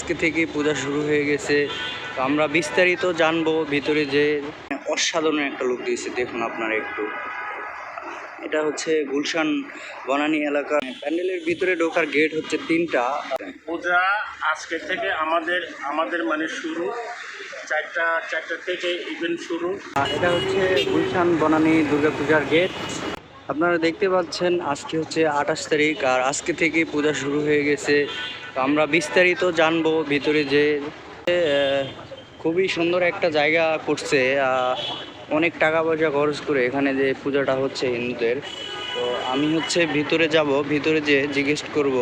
আজকে থেকে পূজা শুরু হয়ে গেছে। তো আমরা বিস্তারিত জানব ভিতরে যে অসাধারণ একটা লুক দিয়েছে। দেখুন আপনারা একটু। এটা হচ্ছে গুলশান বনানী এলাকার প্যান্ডেলের ভিতরে ঢোকার গেট হচ্ছে তিনটা। পূজা আজকে থেকে আমাদের আমাদের মানে শুরু। চারটা চারটা থেকে ইভেন্ট শুরু। আর এটা হচ্ছে গুলশান বনানী দুর্গাপূজার গেট আপনারা দেখতে পাচ্ছেন আজকে হচ্ছে আঠাশ তারিখ আর আজকে থেকে পূজা শুরু হয়ে গেছে। তো আমরা বিস্তারিত জানব ভিতরে যে খুবই সুন্দর একটা জায়গা করছে অনেক টাকা পয়সা খরচ করে এখানে যে পূজাটা হচ্ছে হিন্দুদের। তো আমি হচ্ছে ভিতরে যাব, ভিতরে যে জিজ্ঞেস করব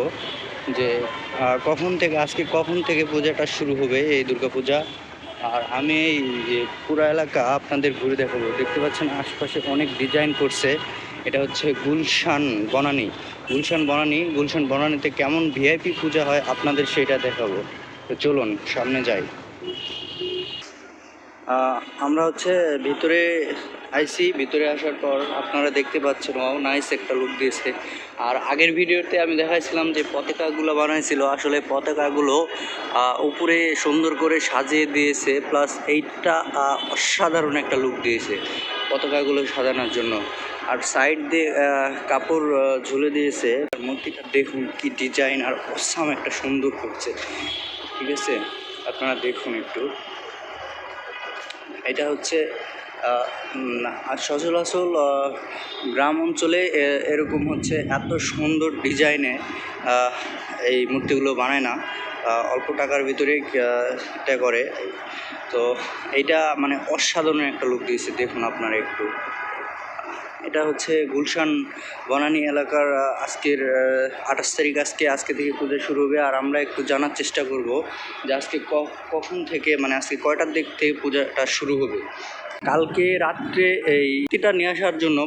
যে কখন থেকে, আজকে কখন থেকে পূজাটা শুরু হবে এই দুর্গাপূজা? আর আমি এই যে পুরো এলাকা আপনাদের ঘুরে দেখাবো। দেখতে পাচ্ছেন আশপাশে অনেক ডিজাইন করছে। এটা হচ্ছে গুলশান বনানী। গুলশান বনানী, গুলশান বনানীতে কেমন ভিআইপি পূজা হয় আপনাদের সেটা দেখাবো। তো চলুন, সামনে যাই। আমরা হচ্ছে ভিতরে আইসি, ভিতরে আসার পর আপনারা দেখতে পাচ্ছেন ও নাইস একটা লুক দিয়েছে। আর আগের ভিডিওতে আমি দেখাইছিলাম যে পতাকাগুলো বানাইছিল, আসলে পতাকাগুলো উপরে সুন্দর করে সাজিয়ে দিয়েছে প্লাস এইটা অসাধারণ একটা লুক দিয়েছে পতাকাগুলো সাজানোর জন্য। আর সাইড দিয়ে কাপড় ঝুলে দিয়েছে। আর মূর্তিটা দেখুন কি ডিজাইন আর অসাম একটা সুন্দর করছে। ঠিক আছে? আপনারা দেখুন একটু। এটা হচ্ছে আর আহ, গ্রাম অঞ্চলে এরকম হচ্ছে এত সুন্দর ডিজাইনে এই মূর্তিগুলো বানায় না। অল্প টাকার ভিতরে এটা করে। তো এইটা মানে অসাধারণ একটা লুক দিয়েছে। দেখুন আপনারা একটু। এটা হচ্ছে গুলশান বনানী এলাকার আজকের আঠাশ তারিখ আজকে আজকে থেকে পুজো শুরু হবে। আর আমরা একটু জানার চেষ্টা করব যে আজকে কখন থেকে মানে আজকে কয়টার দিক থেকে পূজাটা শুরু হবে। কালকে রাত্রে এই টিটা নিয়ে আসার জন্য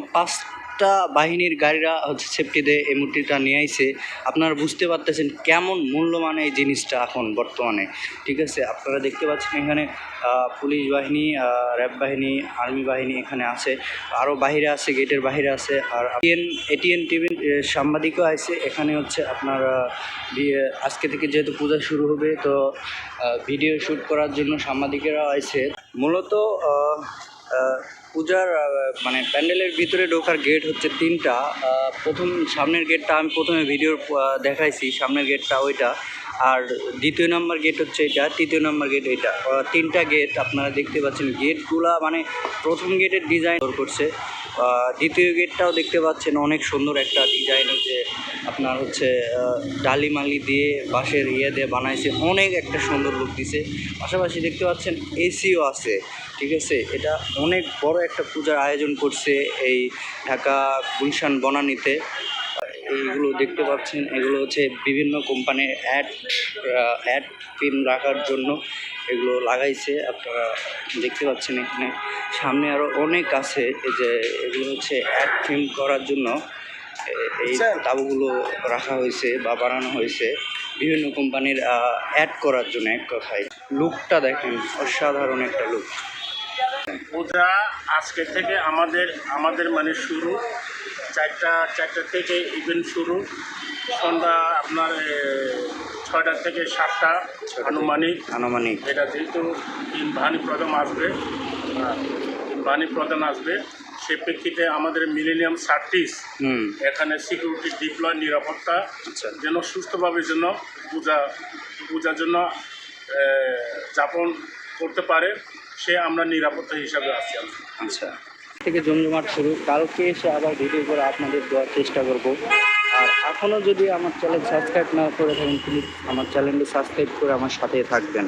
পাঁচটা বাহিনীর গাড়িরা হচ্ছে সেফটিতে এই মূর্তিটা নিয়ে আইছে। আপনারা বুঝতে পারতেছেন কেমন মূল্যমান এই জিনিসটা এখন বর্তমানে। ঠিক আছে? আপনারা দেখতে পাচ্ছেন এখানে পুলিশ বাহিনী র্যাব বাহিনী, আর্মি বাহিনী এখানে আছে। আরও বাইরে আছে, গেটের বাইরে আছে। আর এটিএন এটিএন টিভির সাংবাদিকও আছে এখানে হচ্ছে আপনার আজকে থেকে যেহেতু পূজা শুরু হবে, তো ভিডিও শ্যুট করার জন্য সাংবাদিকেরাও আছে মূলত পূজার মানে প্যান্ডেলের ভিতরে ঢোকার গেট হচ্ছে তিনটা। প্রথম, সামনের গেটটা আমি প্রথমে ভিডিও দেখাইছি, সামনের গেটটা ওইটা। আর দ্বিতীয় নম্বর গেট হচ্ছে এটা, তৃতীয় নম্বর গেট এটা। তিনটা গেট আপনারা দেখতে পাচ্ছেন। গেটগুলা মানে প্রথম গেটের ডিজাইন করছে। দ্বিতীয় গেটটাও দেখতে পাচ্ছেন, অনেক সুন্দর একটা ডিজাইন হচ্ছে আপনার হচ্ছে ডালি মালি দিয়ে বাঁশের ইয়ে দিয়ে বানাইছে, অনেক একটা সুন্দর লুক দিছে। পাশাপাশি দেখতে পাচ্ছেন এসিও আছে, ঠিক আছে? এটা অনেক বড় একটা পূজার আয়োজন করছে এই ঢাকা গুলশান বনানীতে। এইগুলো দেখতে পাচ্ছেন এগুলো হচ্ছে বিভিন্ন কোম্পানির অ্যাড অ্যাড ফিল্ম রাখার জন্য এগুলো লাগাইছে। আপনারা দেখতে পাচ্ছেন এখানে। সামনে আরও অনেক আছে এই যে এগুলো হচ্ছে অ্যাড ফিল্ম করার জন্য এই তাবুগুলো রাখা হয়েছে বা বানানো হয়েছে। বিভিন্ন কোম্পানির অ্যাড করার জন্য এক কথায়। লুকটা দেখেন অসাধারণ একটা লুক। পূজা আজকে থেকে আমাদের আমাদের মানে শুরু। চারটা চারটা থেকে ইভেন্ট শুরু। সন্ধ্যা আপনার ছয়টা থেকে সাতটা আনুমানিক। আনুমানিক। এটা যেহেতু ভানি প্রথম আসবে ভানি প্রধান আসবে সে প্রেক্ষিতে আমাদের মিলেনিয়াম সার্টিস হুম। এখানে সিকিউরিটি ডিপ্লয় নিরাপত্তা আচ্ছা। যেন সুস্থভাবে যেন পূজা পূজার জন্য যাপন করতে পারে সে আমরা নিরাপত্তা হিসাবে আছি আচ্ছা। থেকে জমজমাট শুরু। কালকে এসে আবার ভিডিও করে আপনাদের দেওয়ার চেষ্টা করব। আর এখনও যদি আমার চ্যানেল সাবস্ক্রাইব না করে থাকেন প্লিজ আমার চ্যানেলটি সাবস্ক্রাইব করে আমার সাথে থাকবেন।